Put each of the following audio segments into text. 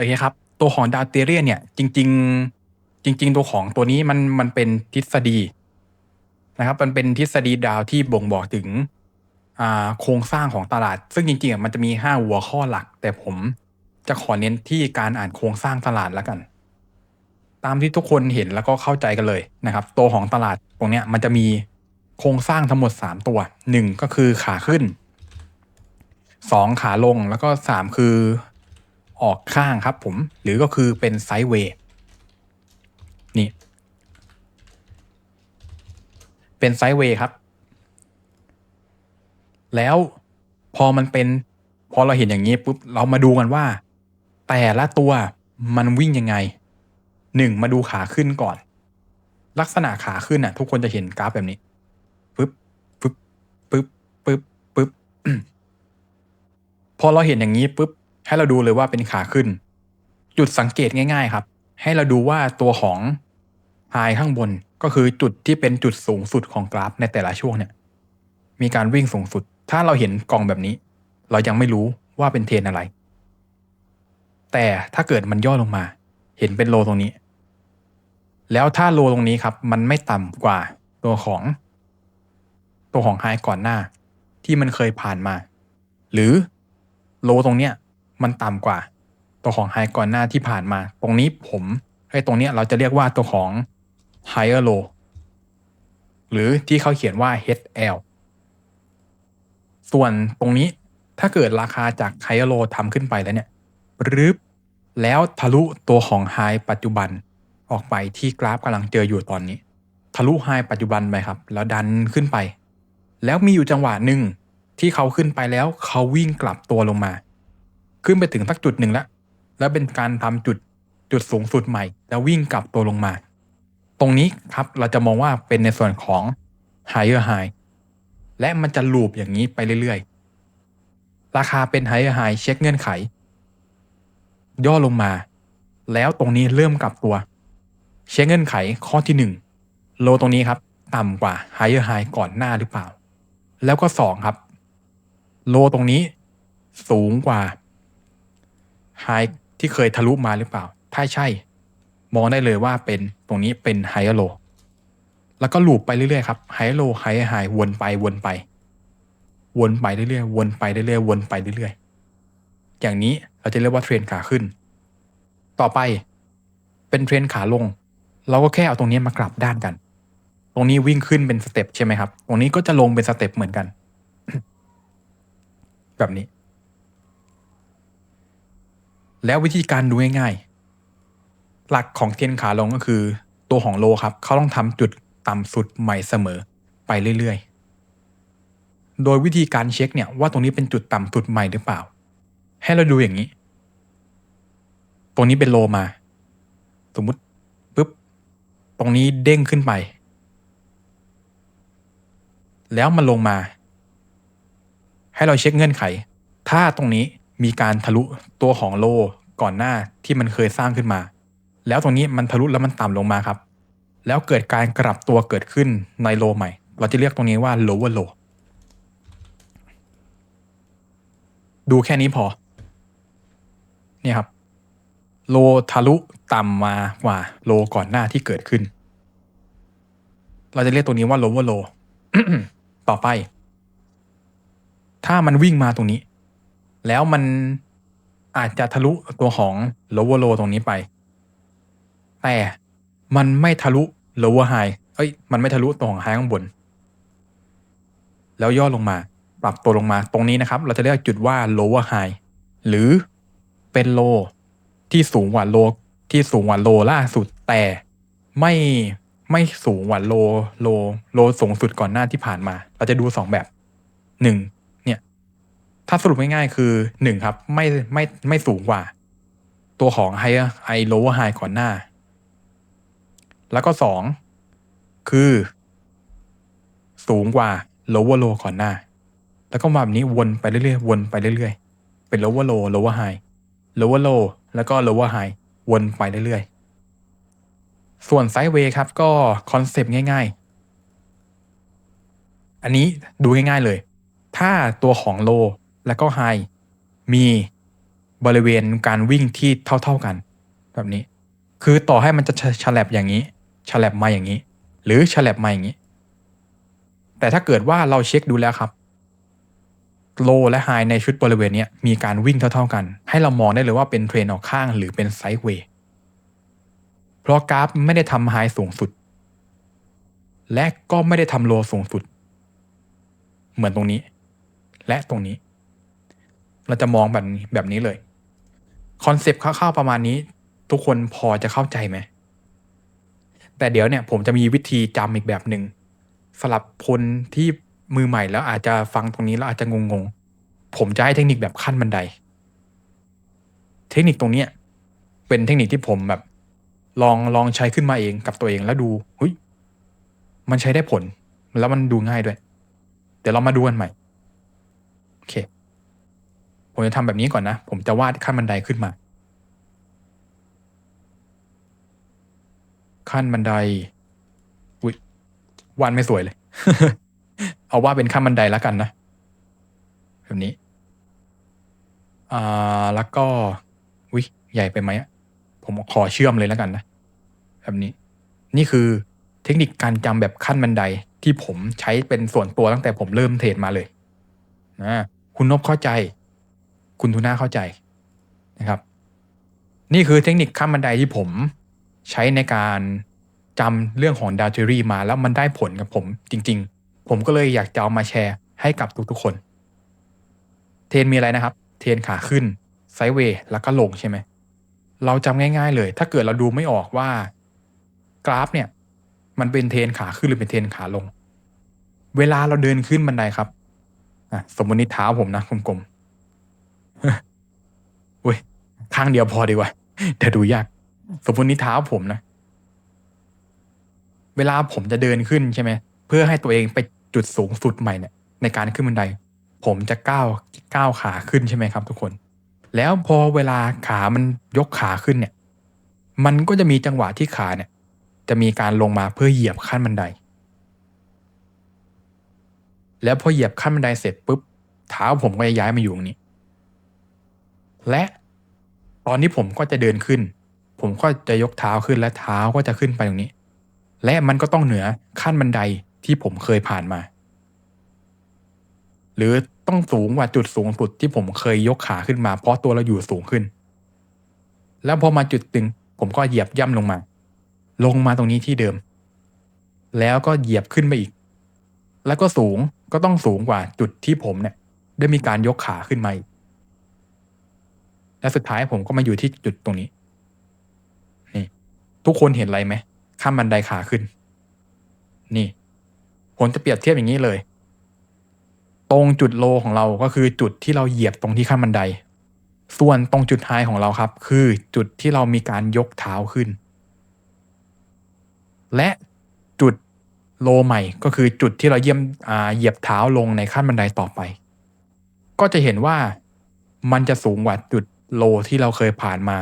โอเคครับ ตัวของดาวเทเรียนเนี่ย จริง ๆ จริง ๆ ตัวของตัวนี้มันมันเป็นทฤษฎีนะครับ มันเป็นทฤษฎีดาวที่บ่งบอกถึงโครงสร้างของตลาด ซึ่งจริงๆอะมันจะมีห้าหัวข้อหลัก แต่ผมจะขอเน้นที่การอ่านโครงสร้างตลาดแล้วกัน ตามที่ทุกคนเห็นแล้วก็เข้าใจกันเลยนะครับ ตัวของตลาดตรงเนี้ยมันจะมีโครงสร้างทั้งหมด 3 ตัว 1 ก็คือขาขึ้น 2 ขาลงแล้วก็ 3 คือ ออกข้างครับผมหรือก็คือเป็นไซด์เวย์นี่ เป็นไซด์เวย์ครับ แล้วพอมันเป็น พอเราเห็นอย่างนี้ปุ๊บเรามาดูกันว่า แต่ละตัวมันวิ่งยังไงหนึ่งมาดูขาขึ้นก่อน ลักษณะขาขึ้นน่ะ ทุกคนจะเห็นกราฟแบบนี้ปึ๊บปึ๊บปึ๊บปึ๊บปึ๊บพอเราเห็นอย่างนี้ปุ๊บ ให้เราดูเลยว่าเป็นขาขึ้น จุดสังเกตง่าย ๆ ครับ ให้เราดูว่าตัวของไฮข้างบนก็คือจุดที่เป็นจุดสูงสุดของกราฟในแต่ละช่วงเนี่ย มีการวิ่งสูงสุด ถ้าเราเห็นกล่องแบบนี้ เรายังไม่รู้ว่าเป็นเทรนอะไร แต่ถ้าเกิดมันย่อลงมา เห็นเป็นโลตรงนี้ แล้วถ้าโลตรงนี้ครับ มันไม่ต่ำกว่าตัวของ ตัวของไฮก่อนหน้า ที่มันเคยผ่านมา หรือโลตรงเนี้ย มันต่ำกว่า ตัวของไฮก่อนหน้าที่ผ่านมา ตรงนี้ผมไอ้ตรงนี้เราจะเรียกว่าตัวของ higher low หรือที่เขาเขียนว่า HL ส่วนตรงนี้ถ้าเกิดราคาจาก higher low ทำขึ้นไปแล้วเนี่ยรึบแล้วทะลุตัวของ high ปัจจุบันออกไปที่กราฟกำลังเจออยู่ตอนนี้ ทะลุ high ปัจจุบันไปครับ แล้วดันขึ้นไป แล้วมีอยู่จังหวะหนึ่งที่เขาขึ้นไปแล้วเขาวิ่งกลับตัวลงมา ขึ้นไปถึงสักจุดหนึ่งแล้ว แล้วเป็นการทำจุดจุดสูงสุดใหม่ แล้ววิ่งกลับตัวลงมา ตรงนี้ครับเราจะมองว่าเป็นในส่วนของ higher high และมันจะลูปอย่างนี้ไปเรื่อยๆ ราคาเป็น higher high เช็คเงื่อนไข ย่อลงมา แล้วตรงนี้เริ่มกลับตัว เช็คเงื่อนไขข้อที่ 1 โลตรงนี้ครับ ต่ำกว่า higher high ก่อนหน้าหรือเปล่า แล้วก็ 2 ครับ โลตรงนี้สูงกว่า high ที่เคยทะลุมาหรือเปล่า ถ้าใช่ มองได้เลยว่าเป็นตรงนี้เป็น higher low แล้วก็ลูปไปเรื่อยๆครับ higher low higher high วนไปวนไป วนไปเรื่อยๆวนไปเรื่อยๆวนไปเรื่อยๆอย่างนี้เราจะเรียกว่าเทรนขาขึ้น ต่อไปเป็นเทรนขาลง เราก็แค่เอาตรงนี้มากลับด้านกัน ตรงนี้วิ่งขึ้นเป็นสเต็ปใช่ไหมครับ ตรงนี้ก็จะลงเป็นสเต็ปเหมือนกัน แบบนี้ แล้ววิธีการดูง่ายๆ หลักของเทรนขาลงก็คือ ตัวของโลครับ เขาต้องทำจุดต่ำสุดใหม่เสมอไปเรื่อยๆ โดยวิธีการเช็คเนี่ยว่าตรงนี้เป็นจุดต่ำสุดใหม่หรือเปล่า ให้เราดูอย่างนี้ ตรงนี้เป็นโลมา สมมุติปุ๊บ ตรงนี้เด้งขึ้นไป แล้วมันลงมา ให้เราเช็คเงื่อนไข ถ้าตรงนี้ มีการทะลุตัวของโลก่อนหน้าที่มันเคยสร้างขึ้นมา แล้วตรงนี้มันทะลุแล้วมันต่ำลงมาครับ แล้วเกิดการกลับตัวเกิดขึ้นในโลใหม่ เราจะเรียกตรงนี้ว่า lower low ดูแค่นี้พอ เนี่ยครับ โลทะลุต่ำมากว่าโลก่อนหน้าที่เกิดขึ้น เราจะเรียกตัวนี้ว่า lower low ต่อไป ถ้ามันวิ่งมาตรงนี้ แล้วมันอาจจะทะลุตัวของ lower low ตรงนี้ไป แต่มันไม่ทะลุ lower high เอ้ย มันไม่ทะลุตัวของ high ข้างบน แล้วย่อลงมา ปรับตัวลงมาตรงนี้นะครับ เราจะเรียกจุดว่า lower high หรือเป็นโลที่สูงกว่าโลที่สูงกว่าโลล่าสุดแต่ไม่ไม่สูงกว่าโลโลโลสูงสุดก่อนหน้าที่ผ่านมา เราจะดูสองแบบหนึ่ง ถ้าสรุปง่ายๆคือหนึ่งครับไม่ไม่ไม่สูงกว่า ตัวของไฮไอโลว์ไฮก่อนหน้า แล้วก็สองคือ สูงกว่า lower low ก่อนหน้า แล้วก็มาแบบนี้วนไปเรื่อยๆวนไปเรื่อยๆ เป็น lower low lower high lower low แล้วก็ lower high วนไปเรื่อยๆ ส่วนไซด์เวย์ครับก็คอนเซปต์ง่าย ๆ อันนี้ดูง่ายๆเลย ถ้าตัวของ low แล้วก็ high มีบริเวณการวิ่งที่เท่า ๆกัน แบบนี้ คือต่อให้มันจะฉลับอย่างนี้ฉลับมาอย่างนี้ หรือฉลับมาอย่างนี้ แต่ถ้าเกิดว่าเราเช็คดูแล้วครับโลและไฮในชุดบริเวณนี้มีการวิ่งเท่า ๆกัน ให้เรามองได้เลยว่าเป็นเทรนออกข้างหรือเป็นไซด์เวย์เพราะกราฟไม่ได้ทำไฮสูงสุด และก็ไม่ได้ทำโลสูงสุด เหมือนตรงนี้ และตรงนี้ เราจะมองแบบนี้แบบนี้เลยคอนเซปต์คร่าวๆประมาณนี้ ทุกคนพอจะเข้าใจไหมแต่เดี๋ยวเนี่ยผมจะมีวิธีจำอีกแบบหนึ่งสำหรับคนที่มือใหม่แล้วอาจจะฟังตรงนี้แล้วอาจจะงงๆ ผมจะให้เทคนิคแบบขั้นบันได เทคนิคตรงเนี้ยเป็นเทคนิคที่ผมแบบ ลองลองใช้ขึ้นมาเองกับตัวเองแล้วดูเฮ้ยมันใช้ได้ผล แล้วมันดูง่ายด้วย เดี๋ยวเรามาดูกันใหม่ โอเค ผมจะทำแบบนี้ก่อนนะ ผมจะวาดขั้นบันไดขึ้นมา ขั้นบันไดอุ้ยวาดไม่สวยเลย เอาว่าเป็นขั้นบันไดแล้วกันนะ แบบนี้ อ่า แล้วก็วิใหญ่ไปไหมผมขอเชื่อมเลยแล้วกันนะ แบบนี้ นี่คือเทคนิคการจำแบบขั้นบันไดที่ผมใช้เป็นส่วนตัวตั้งแต่ผมเริ่มเทรดมาเลยนะคุณนบเข้าใจ คุณทูน่าเข้าใจนะครับ นี่คือเทคนิคขั้นบันไดที่ผมใช้ในการจำเรื่องของดาวเทอรี่มาแล้วมันได้ผลกับผมจริง ๆ ผมก็เลยอยากจะเอามาแชร์ให้กับทุกๆคน เทนมีอะไรนะครับ เทนขาขึ้นไซด์เวย์แล้วก็ลงใช่ไหมเราจำง่าย ๆ เลย ถ้าเกิดเราดูไม่ออกว่ากราฟเนี่ย มันเป็นเทนขาขึ้นหรือเป็นเทนขาลง เวลาเราเดินขึ้นบันไดครับสมมตินี่เท้าผมนะกลมๆ เว้ยข้างเดียวพอดีกว่าเดี๋ยวดูยาก สมมตินี่เท้าผมนะ เวลาผมจะเดินขึ้นใช่ไหมเพื่อให้ตัวเองไปจุดสูงสุดใหม่เนี่ย ในการขึ้นบันได ผมจะก้าวก้าวขาขึ้นใช่ไหมครับ ทุกคน แล้วพอเวลาขามันยกขาขึ้นเนี่ย มันก็จะมีจังหวะที่ขาเนี่ย จะมีการลงมาเพื่อเหยียบขั้นบันได แล้วพอเหยียบขั้นบันไดเสร็จปุ๊บเท้าผมก็จะย้ายมาอยู่ตรงนี้ และตอนนี้ผมก็จะเดินขึ้น ผมก็จะยกเท้าขึ้นและเท้าก็จะขึ้นไปตรงนี้ และมันก็ต้องเหนือขั้นบันไดที่ผมเคยผ่านมา หรือต้องสูงกว่าจุดสูงสุดที่ผมเคยยกขาขึ้นมา เพราะตัวเราอยู่สูงขึ้น แล้วพอมาจุดตึง ผมก็เหยียบย่ำลงมา ลงมาตรงนี้ที่เดิม แล้วก็เหยียบขึ้นไปอีก แล้วก็สูงก็ต้องสูงกว่าจุดที่ผมเนี่ยได้มีการยกขาขึ้นมาอีก และสุดท้ายผมก็มาอยู่ที่จุดตรงนี้ นี่ ทุกคนเห็นอะไรไหมข้ามบันไดขาขึ้น นี่ ผมจะเปรียบเทียบอย่างนี้เลย ตรงจุดโลของเราก็คือจุดที่เราเหยียบตรงที่ข้ามบันได ส่วนตรงจุดไฮของเราครับ คือจุดที่เรามีการยกเท้าขึ้น และจุดโลใหม่ก็คือจุดที่เราเยี่ยมเหยียบเท้าลงในขั้นบันไดต่อไป ก็จะเห็นว่ามันจะสูงกว่าจุด โลที่เราเคยผ่านมา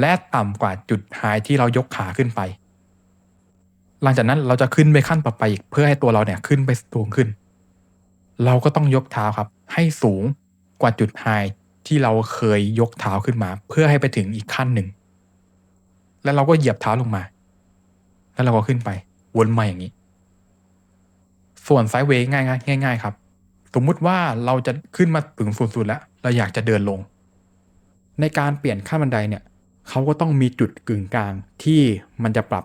และต่ำกว่าจุดไฮที่เรายกขาขึ้นไป หลังจากนั้นเราจะขึ้นไปขั้นต่อไปอีกเพื่อให้ตัวเราเนี่ยขึ้นไปสูงขึ้น เราก็ต้องยกเท้าครับ ให้สูงกว่าจุดไฮที่เราเคยยกเท้าขึ้นมา เพื่อให้ไปถึงอีกขั้นหนึ่ง แล้วเราก็เหยียบเท้าลงมา แล้วเราก็ขึ้นไปวนมาอย่างนี้ ส่วนไซด์เวย์ง่ายๆง่าย ๆ ครับ สมมุติว่าเราจะขึ้นมาถึงสุดๆแล้ว เราอยากจะเดินลง ในการเปลี่ยนขั้นบันไดเนี่ยเขาก็ต้องมีจุดกึ่งกลางที่มันจะปรับ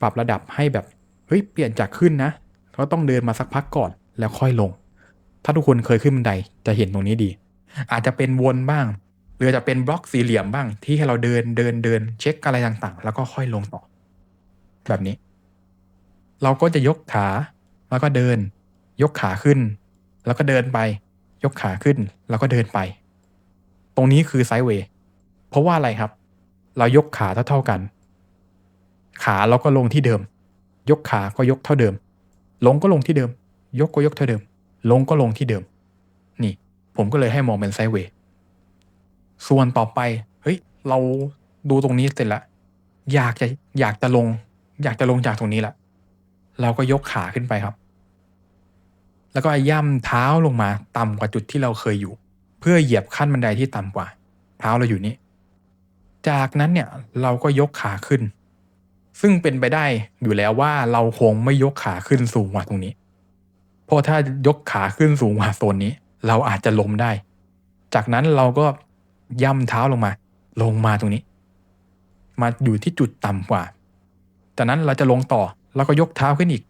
ปรับระดับให้แบบเฮ้ยเปลี่ยนจากขึ้นนะเขาต้องเดินมาสักพักก่อนแล้วค่อยลง ถ้าทุกคนเคยขึ้นบันไดจะเห็นตรงนี้ดี อาจจะเป็นวนบ้าง หรือจะเป็นบล็อกสี่เหลี่ยมบ้าง ที่ให้เราเดินเดินเดินเช็คอะไรต่างๆ แล้วก็ค่อยลงต่อ แบบนี้ เราก็จะยกขาแล้วก็เดิน ยกขาขึ้น แล้วก็เดินไป ยกขาขึ้นแล้วก็เดินไป ตรงนี้คือไซด์เวย์เพราะว่าอะไรครับ เรายกขาเท่าเท่ากัน ขาเราก็ลงที่เดิม ยกขาก็ยกเท่าเดิม ลงก็ลงที่เดิม ยกก็ยกเท่าเดิม ลงก็ลงที่เดิม นี่ ผมก็เลยให้มองเป็นไซด์เวย์ส่วนต่อไปเฮ้ยเราดูตรงนี้เสร็จล้วอยากจะอยากจะลง อยากจะลงจากตรงนี้ละเราก็ยกขาขึ้นไปครับ แล้วก็ย่ำเท้าลงมาต่ำกว่าจุดที่เราเคยอยู่ เพื่อเหยียบขั้นบันไดที่ต่ำกว่า เท้าเราอยู่นี้ จากนั้นเนี่ยเราก็ยกขาขึ้น ซึ่งเป็นไปได้อยู่แล้วว่าเราคงไม่ยกขาขึ้นสูงกว่าตรงนี้ เพราะถ้ายกขาขึ้นสูงกว่าโซนนี้ เราอาจจะล้มได้ จากนั้นเราก็ย่ำเท้าลงมา ลงมาตรงนี้ มาอยู่ที่จุดต่ำกว่า จากนั้นเราจะลงต่อเราก็ยกเท้าขึ้นอีก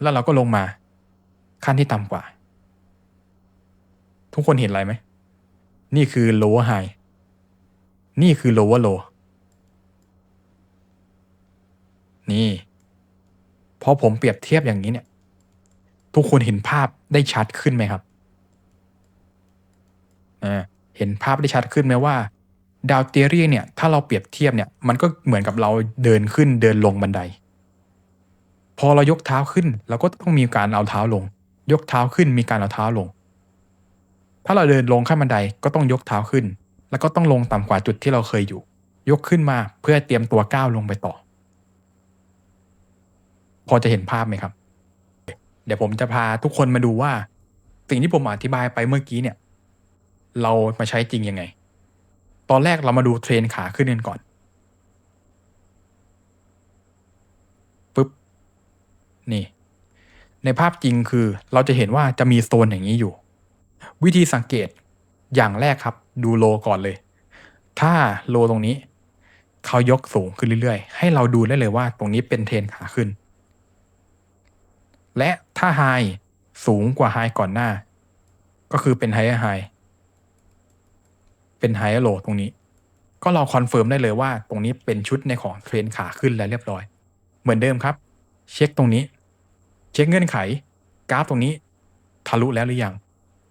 แล้วเราก็ลงมาขั้นที่ต่ำกว่า ทุกคนเห็นอะไรไหม นี่คือ lower high นี่คือ lower low นี่พอผมเปรียบเทียบอย่างนี้เนี่ย ทุกคนเห็นภาพได้ชัดขึ้นไหมครับเห็นภาพได้ชัดขึ้นไหมว่าดาวเทียรีเนี่ย ถ้าเราเปรียบเทียบเนี่ย มันก็เหมือนกับเราเดินขึ้นเดินลงบันได พอเรายกเท้าขึ้นเราก็ต้องมีการเอาเท้าลง ยกเท้าขึ้นมีการเอาเท้าลง ถ้าเราเดินลงขั้นบันไดก็ต้องยกเท้าขึ้น แล้วก็ต้องลงต่ำกว่าจุดที่เราเคยอยู่ ยกขึ้นมาเพื่อเตรียมตัวก้าวลงไปต่อ พอจะเห็นภาพไหมครับ เดี๋ยวผมจะพาทุกคนมาดูว่า สิ่งที่ผมอธิบายไปเมื่อกี้เนี่ย เรามาใช้จริงยังไง ตอนแรกเรามาดูเทรนขาขึ้นกันก่อนปุ๊บนี่ ในภาพจริงคือเราจะเห็นว่าจะมีโซนอย่างนี้อยู่ วิธีสังเกตอย่างแรกครับ ดูโลก่อนเลย ถ้าโลตรงนี้เขายกสูงขึ้นเรื่อยๆ ให้เราดูได้เลยว่าตรงนี้เป็นเทรนขาขึ้น และถ้าไฮสูงกว่าไฮก่อนหน้า ก็คือเป็นไฮไฮเป็นไฮโลตรงนี้ ก็เราคอนเฟิร์มได้เลยว่า ตรงนี้เป็นชุดในของเทรนขาขึ้นแล้วเรียบร้อย เหมือนเดิมครับ เช็คตรงนี้ เช็คเงื่อนไข กราฟตรงนี้ ทะลุแล้วหรือยัง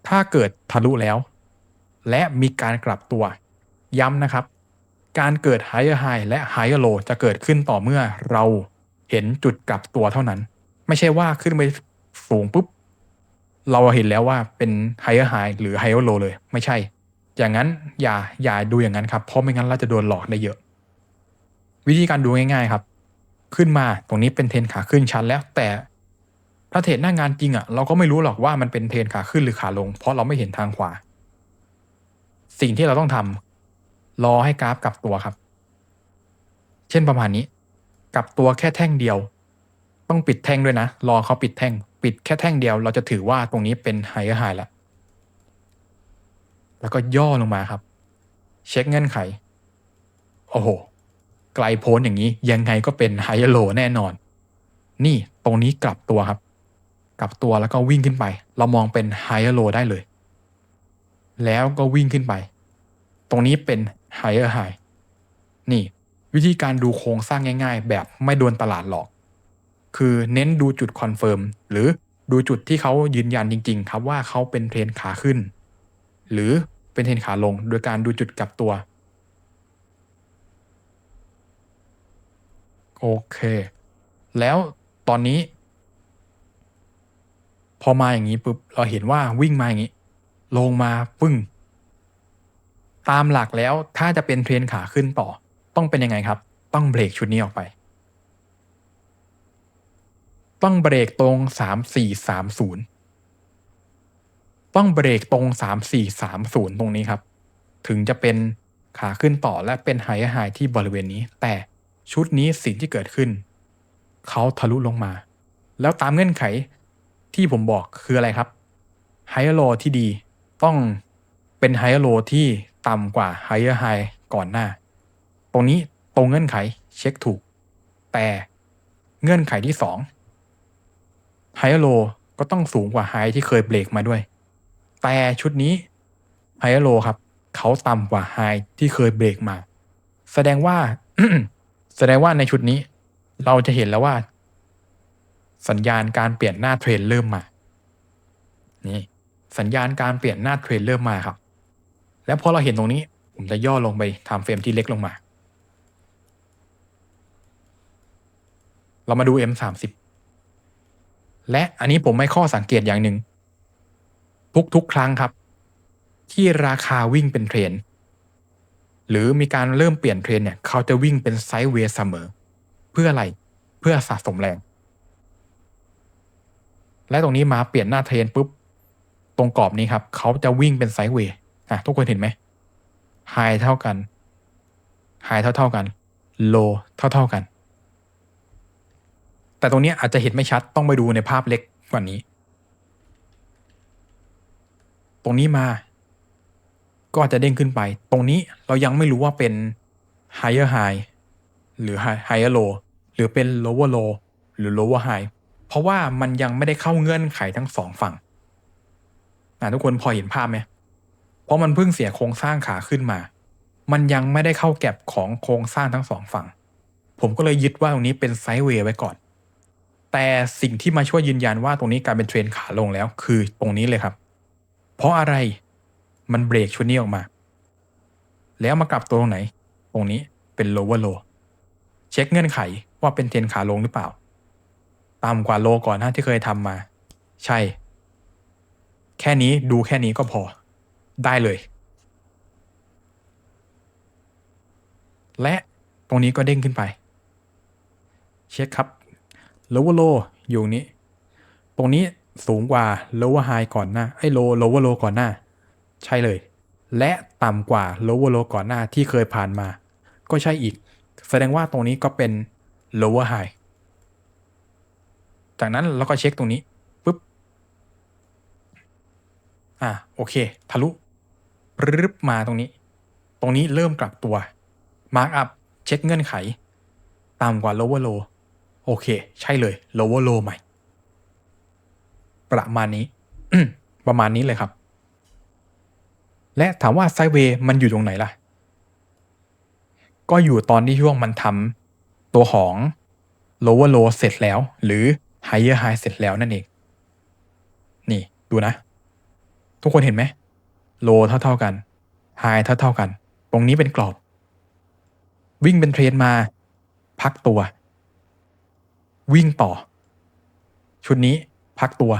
ถ้าเกิดทะลุแล้ว และมีการกลับตัว ย้ำนะครับ การเกิด higher high และ higher low จะเกิดขึ้นต่อเมื่อเราเห็นจุดกลับตัวเท่านั้น ไม่ใช่ว่าขึ้นไปสูงปุ๊บ เราเห็นแล้วว่าเป็น higher high หรือ higher low เลย ไม่ใช่ อย่างนั้นอย่าอย่าดูอย่างนั้นครับ เพราะไม่งั้นเราจะโดนหลอกได้เยอะ วิธีการดูง่าย ๆครับ ขึ้นมาตรงนี้เป็นเทรนขาขึ้นชันแล้วแต่ ถ้าเทรนหน้างานจริงอะ่ะเราก็ไม่รู้หรอกว่ามันเป็นเทรนขาขึ้นหรือขาลง เพราะเราไม่เห็นทางขวา สิ่งที่เราต้องทำรอให้กราฟกลับตัวครับ เช่นประมาณนี้ กลับตัวแค่แท่งเดียว ต้องปิดแท่งด้วยนะ รอเขาปิดแท่ง ปิดแค่แท่งเดียว เราจะถือว่าตรงนี้เป็นไฮไฮแล้วแล้วก็ย่อลงมาครับ เช็คเงื่อนไข โอ้โห ไกลโพ้นอย่างนี้ยังไงก็เป็นไฮโลแน่นอน นี่ตรงนี้กลับตัวครับ กลับตัวแล้วก็วิ่งขึ้นไป เรามองเป็นไฮโลได้เลย แล้วก็วิ่งขึ้นไป ตรงนี้เป็นไฮเออร์ไฮนี่ วิธีการดูโครงสร้างง่าย ๆ แบบไม่โดนตลาดหลอก คือเน้นดูจุดคอนเฟิร์มหรือดูจุดที่เขายืนยันจริง ๆ ครับว่าเขาเป็นเทรนขาขึ้น หรือเป็นเทรนขาลง โดยการดูจุดกลับตัว โอเค แล้วตอนนี้ พอมาอย่างนี้ปุ๊บเราเห็นว่าวิ่งมาอย่างนี้ ลงมาปึ้ง ตามหลักแล้วถ้าจะเป็นเทรนขาขึ้นต่อ ต้องเป็นยังไงครับ ต้องเบรกชุดนี้ออกไป ต้องเบรกตรงสามสี่สามศูนย์ต้องเบรกตรงสามสี่สามศูนย์ตรงนี้ครับ ถึงจะเป็นขาขึ้นต่อและเป็นไฮไฮที่บริเวณนี้ แต่ชุดนี้สิ่งที่เกิดขึ้น เขาทะลุลงมา แล้วตามเงื่อนไข ที่ผมบอกคืออะไรครับไฮโลที่ดีต้องเป็นไฮโลที่ต่ำกว่าไฮไฮก่อนหน้า ตรงนี้ตรงเงื่อนไขเช็คถูก แต่เงื่อนไขที่สองไฮโลก็ต้องสูงกว่าไฮที่เคยเบรกมาด้วย แต่ชุดนี้ไฮโลครับเขาต่ำกว่าไฮที่เคยเบรกมา แสดงว่า แสดงว่าในชุดนี้ เราจะเห็นแล้วว่า สัญญาณการเปลี่ยนหน้าเทรนเริ่มมา นี่ สัญญาณการเปลี่ยนหน้าเทรนเริ่มมาครับ แล้วพอเราเห็นตรงนี้ ผมจะย่อลงไปทำเฟรมที่เล็กลงมา เรามาดู M30 และอันนี้ผมไม่ข้อสังเกตอย่างหนึ่งทุกๆครั้งครับ ที่ราคาวิ่งเป็นเทรนหรือมีการเริ่มเปลี่ยนเทรนเนี่ย เขาจะวิ่งเป็นไซด์เวย์เสมอ เพื่ออะไร เพื่อสะสมแรง และตรงนี้มาเปลี่ยนหน้าเทรนปุ๊บ ตรงกรอบนี้ครับ เขาจะวิ่งเป็นไซด์เวย์อะทุกคนเห็นไหม high เท่ากัน high เท่าเท่าๆกัน low เท่าเท่ากัน แต่ตรงนี้อาจจะเห็นไม่ชัดต้องไปดูในภาพเล็กกว่านี้ ตรงนี้มา ก็อาจจะเด้งขึ้นไป ตรงนี้เรายังไม่รู้ว่าเป็น higher high หรือ higher low หรือเป็น lower low หรือ lower high เพราะว่ามันยังไม่ได้เข้าเงื่อนไขทั้งสองฝั่งนะทุกคนพอเห็นภาพไหมเพราะมันเพิ่งเสียโครงสร้างขาขึ้นมา มันยังไม่ได้เข้าแก็บของโครงสร้างทั้งสองฝั่ง ผมก็เลยยึดว่าตรงนี้เป็นไซด์เวย์ไว้ก่อน แต่สิ่งที่มาช่วยยืนยันว่าตรงนี้กลายเป็นเทรนขาลงแล้ว คือตรงนี้เลยครับ เพราะอะไรมันเบรกชุดนี้ออกมา แล้วมากลับตัวตรงไหน ตรงนี้เป็น lower low เช็คเงื่อนไขว่าเป็นเทรนขาลงหรือเปล่า ต่ำกว่าโลก่อนหน้าที่เคยทำมา ใช่ แค่นี้ดูแค่นี้ก็พอ ได้เลย และตรงนี้ก็เด้งขึ้นไป เช็คครับ lower low อยู่นี้ ตรงนี้สูงกว่า lower high ก่อนหน้าไอ้ low lower low ก่อนหน้า ใช่เลย และต่ำกว่า lower low ก่อนหน้าที่เคยผ่านมา ก็ใช่อีก แสดงว่าตรงนี้ก็เป็น lower high จากนั้นเราก็เช็คตรงนี้ปุ๊บ อ่าโอเค ทะลุรึบมาตรงนี้ ตรงนี้เริ่มกลับตัว mark up เช็คเงื่อนไข ต่ำกว่า lower low โอเค ใช่เลย lower low ใหม่ ประมาณนี้ ประมาณนี้เลยครับ และถามว่าไซเวย์มันอยู่ตรงไหนล่ะ ก็อยู่ตอนที่ช่วงมันทำตัวของ lower low เสร็จแล้ว หรือ higher high เสร็จแล้วนั่นเอง นี่ดูนะ ทุกคนเห็นไหม low เท่าเท่ากัน high เท่าเท่ากัน ตรงนี้เป็นกรอบ วิ่งเป็นเทรนมา พักตัว วิ่งต่อ ชุดนี้พักตัว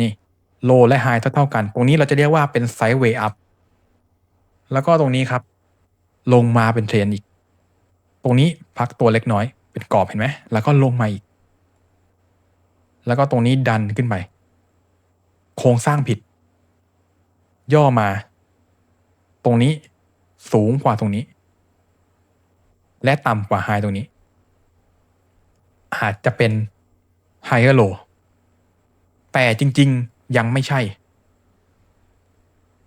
นี่โลและไฮเท่าๆกัน ตรงนี้เราจะเรียกว่าเป็นไซด์เวย์อัพแล้วก็ตรงนี้ครับ ลงมาเป็นเทรนอีก ตรงนี้พักตัวเล็กน้อย เป็นกรอบเห็นไหม แล้วก็ลงมาอีก แล้วก็ตรงนี้ดันขึ้นไป โครงสร้างผิด ย่อมา ตรงนี้สูงกว่าตรงนี้ และต่ำกว่าไฮตรงนี้ อาจจะเป็น higher low แต่จริง ๆ ยังไม่ใช่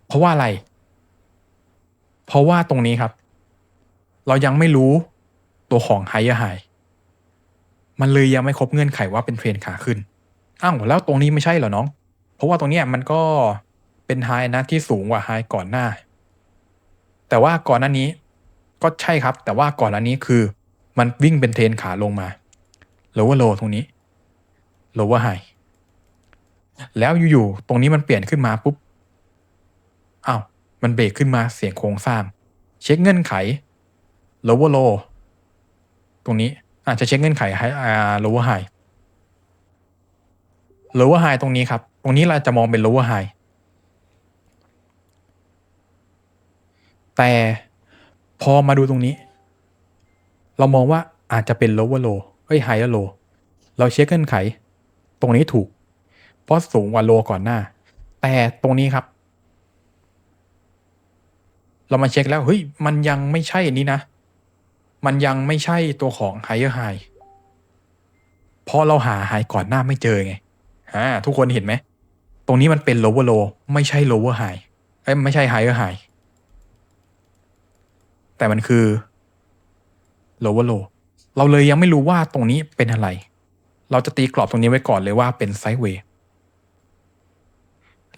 เพราะว่าอะไร เพราะว่าตรงนี้ครับ เรายังไม่รู้ตัวของ higher high มันเลยยังไม่ครบเงื่อนไขว่าเป็นเทรนขาขึ้นอ้าวแล้วตรงนี้ไม่ใช่เหรอน้อง เพราะว่าตรงเนี้ยมันก็เป็นไฮนะที่สูงกว่าไฮก่อนหน้า แต่ว่าก่อนหน้านี้ก็ใช่ครับ แต่ว่าก่อนหน้านี้คือมันวิ่งเป็นเทรนขาลงมา lower low ตรงนี้ lower high แล้วอยู่ๆ ตรงนี้มันเปลี่ยนขึ้นมาปุ๊บอ้าว มันเบรกขึ้นมาเสียงโครงสร้าง เช็คเงื่อนไข lower low ตรงนี้ อาจจะเช็คเงื่อนไข high อ่า lower high lower high ตรงนี้ครับ ตรงนี้เราจะมองเป็น lower high แต่พอมาดูตรงนี้ เรามองว่าอาจจะเป็น lower low เอ้ย higher low เราเช็คเงื่อนไข ตรงนี้ถูก เพราะสูงกว่าโลก่อนหน้า แต่ตรงนี้ครับ เรามาเช็คแล้ว เฮ้ย มันยังไม่ใช่อันนี้นะ มันยังไม่ใช่ตัวของ higher high เพราะเราหา high ก่อนหน้าไม่เจอไงอ่าทุกคนเห็นไหม ตรงนี้มันเป็น lower low ไม่ใช่ lower high เอ้ยไม่ใช่ higher high แต่มันคือ lower low เราเลยยังไม่รู้ว่าตรงนี้เป็นอะไร เราจะตีกรอบตรงนี้ไว้ก่อนเลยว่าเป็นไซด์เวย์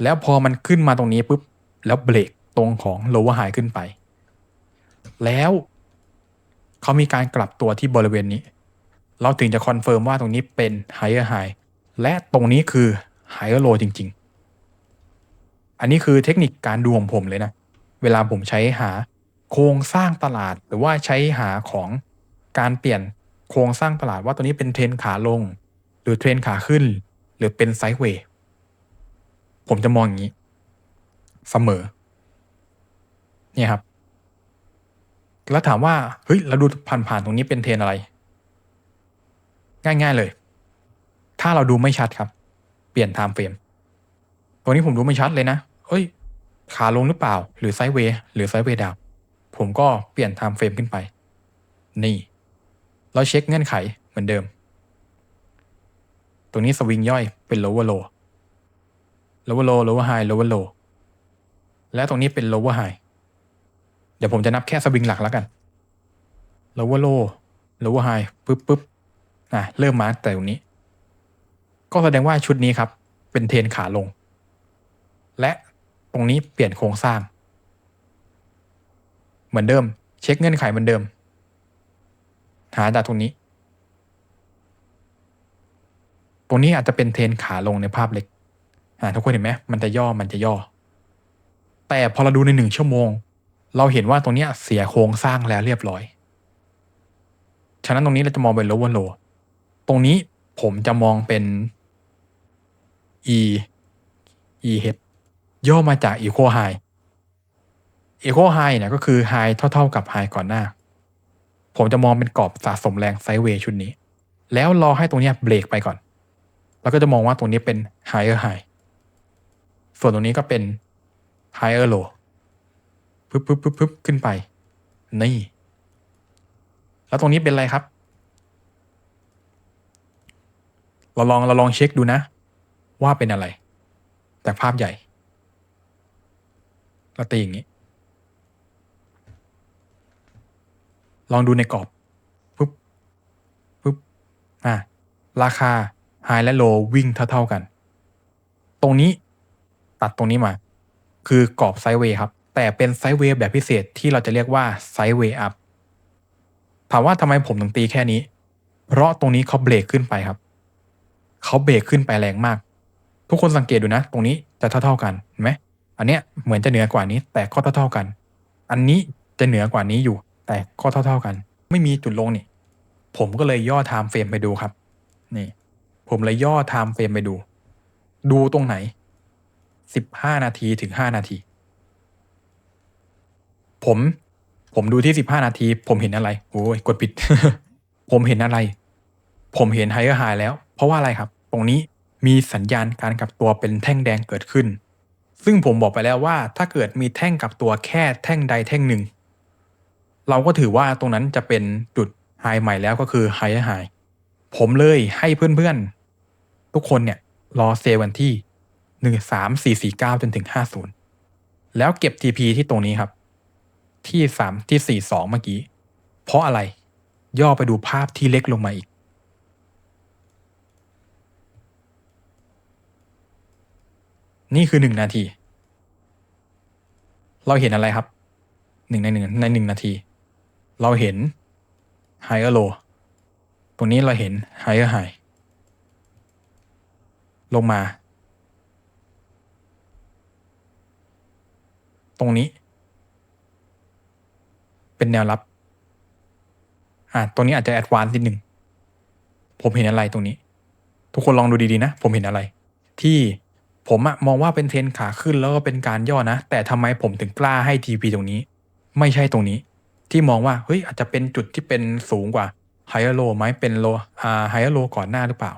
แล้วพอมันขึ้นมาตรงนี้ปุ๊บ แล้วเบรกตรงของ lower high ขึ้นไป แล้ว เขามีการกลับตัวที่บริเวณนี้ เราถึงจะคอนเฟิร์มว่าตรงนี้เป็น higher high และตรงนี้คือ higher low จริง ๆ อันนี้คือเทคนิคการดูของผมเลยนะ เวลาผมใช้หาโครงสร้างตลาดหรือว่าใช้หาของการเปลี่ยนโครงสร้างตลาดว่าตัวนี้เป็นเทรนขาลง หรือเทรนขาขึ้น หรือเป็นไซด์เวย์ผมจะมองอย่างนี้ เสมอ เนี่ยครับ แล้วถามว่าเฮ้ยเราดูผ่านๆตรงนี้เป็นเทรนอะไร ง่าย ๆเลย ถ้าเราดูไม่ชัดครับ เปลี่ยนไทม์เฟรมตัวนี้ผมดูไม่ชัดเลยนะเฮ้ย ขาลงหรือเปล่า หรือไซด์เวย์หรือไซด์เวย์ดาวผมก็เปลี่ยนไทม์เฟรมขึ้นไป นี่ เราเช็คเงื่อนไขเหมือนเดิม ตรงนี้สวิงย่อยเป็น lower low lower low lower high lower low และตรงนี้เป็น lower high เดี๋ยวผมจะนับแค่สวิงหลักแล้วกัน lower low lower high ปึ๊บปึ๊บอะเริ่มมาแต่ตรงนี้ ก็แสดงว่าชุดนี้ครับ เป็นเทนขาลง และตรงนี้เปลี่ยนโครงสร้าง เหมือนเดิม เช็คเงื่อนไขเหมือนเดิม หาจากตรงนี้ ตรงนี้อาจจะเป็นเทนขาลงในภาพเล็กอ่าทุกคนเห็นไหมมันจะย่อมันจะย่อ แต่พอเราดูในหนึ่งชั่วโมง เราเห็นว่าตรงนี้เสียโครงสร้างแล้วเรียบร้อย ฉะนั้นตรงนี้เราจะมองเป็น lower low ตรงนี้ผมจะมองเป็น e e head ย่อมาจาก equal high equal high เนี่ยก็คือ high เท่า ๆ กับ high ก่อนหน้า ผมจะมองเป็นกรอบสะสมแรงไซด์เวย์ชุดนี้ แล้วรอให้ตรงนี้เบรกไปก่อน แล้วก็จะมองว่าตรงนี้เป็น higher high ส่วนตรงนี้ก็เป็น higher low ปึ๊บปึ๊บปึ๊บปึ๊บขึ้นไป นี่ แล้วตรงนี้เป็นอะไรครับ เราลองเราลองเช็คดูนะ ว่าเป็นอะไรจากภาพใหญ่เราตีอย่างนี้ ลองดูในกรอบปุ๊บปุ๊บอะราคาไฮและโลวิ่งเท่าๆกัน ตรงนี้ตัดตรงนี้มา คือกรอบไซด์เวย์ครับ แต่เป็นไซด์เวย์แบบพิเศษที่เราจะเรียกว่าไซด์เวย์อัพถามว่าทำไมผมถึงตีแค่นี้ เพราะตรงนี้เขาเบรกขึ้นไปครับ เขาเบรกขึ้นไปแรงมาก ทุกคนสังเกตดูนะ ตรงนี้จะเท่าๆกันเห็นไหมอันเนี้ยเหมือนจะเหนือกว่านี้ แต่ก็เท่าๆกัน อันนี้จะเหนือกว่านี้อยู่ แต่ก็เท่าๆกัน ไม่มีจุดลงนี่ ผมก็เลยย่อไทม์เฟรมไปดูครับ นี่ ผมเลยย่อไทม์เฟรมไปดู ดูตรงไหนสิบห้านาทีถึงห้านาที ผม ผมดูที่สิบห้านาที ผมเห็นอะไรโอ้ยกดผิด ผมเห็นอะไร ผมเห็นไฮเออร์ไฮแล้ว เพราะว่าอะไรครับ ตรงนี้มีสัญญาณการกลับตัวเป็นแท่งแดงเกิดขึ้น ซึ่งผมบอกไปแล้วว่า ถ้าเกิดมีแท่งกลับตัวแค่แท่งใดแท่งหนึ่ง เราก็ถือว่าตรงนั้นจะเป็นจุดไฮใหม่แล้วก็คือไฮไฮผมเลยให้เพื่อนๆ ทุกคนเนี่ยรอเซลวันที่หนึ่งสามสี่สี่เก้าจนถึงห้าศูนย์แล้วเก็บ TP ที่ตรงนี้ครับ ที่สามที่สี่สองเมื่อกี้ เพราะอะไรย่อไปดูภาพที่เล็กลงมาอีก นี่คือหนึ่งนาที เราเห็นอะไรครับหนึ่งในหนึ่งในหนึ่งนาที เราเห็น higher low ตรงนี้เราเห็น higher high ลงมา ตรงนี้ เป็นแนวรับ อ่าตรงนี้อาจจะแอดวานซ์นิดหนึ่งผมเห็นอะไรตรงนี้ ทุกคนลองดูดีๆนะ ผมเห็นอะไร ที่ผมอะมองว่าเป็นเทรนขาขึ้นแล้วก็เป็นการย่อนะ แต่ทำไมผมถึงกล้าให้ TP ตรงนี้ ไม่ใช่ตรงนี้ ที่มองว่าเฮ้ยอาจจะเป็นจุดที่เป็นสูงกว่า higher low ไหมเป็น low อ่า higher low ก่อนหน้าหรือเปล่า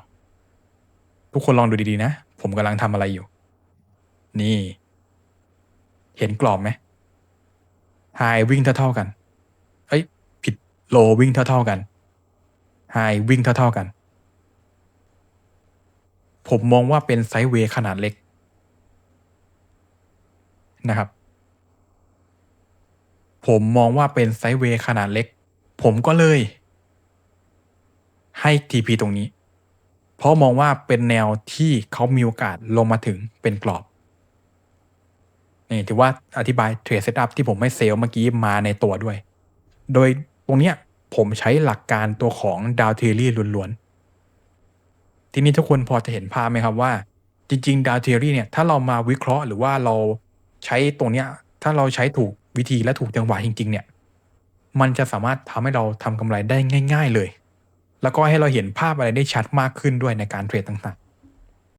ทุกคนลองดูดีๆนะ ผมกำลังทำอะไรอยู่ นี่ เห็นกรอบไหม high วิ่งเท่าๆกัน ผิด low วิ่งเท่า ๆกัน high วิ่งเท่า ๆกัน ผมมองว่าเป็นไซด์เวย์ขนาดเล็กนะครับ ผมมองว่าเป็นไซด์เวย์ขนาดเล็ก ผมก็เลย ให้ TP ตรงนี้ เพราะมองว่าเป็นแนวที่เขามีโอกาสลงมาถึงเป็นกรอบนี่ถือว่าอธิบายเทรดเซตอัพที่ผมไม่เซลล์เมื่อกี้มาในตัวด้วย โดย รงเนี้ยผมใช้หลักการตัวของดาวเทอรี่ล้วนๆ ทีนี้ทุกคนพอจะเห็นภาพไหมครับว่า จริงๆดาวเทอรี่เนี่ยถ้าเรามาวิเคราะห์หรือว่าเราใช้ตรงเนี้ยถ้าเราใช้ถูกวิธีและถูกจังหวะจริง ๆ เนี่ย มันจะสามารถทำให้เราทำกำไรได้ง่าย ๆ เลย แล้วก็ให้เราเห็นภาพอะไรได้ชัดมากขึ้นด้วยในการเทรดต่างๆ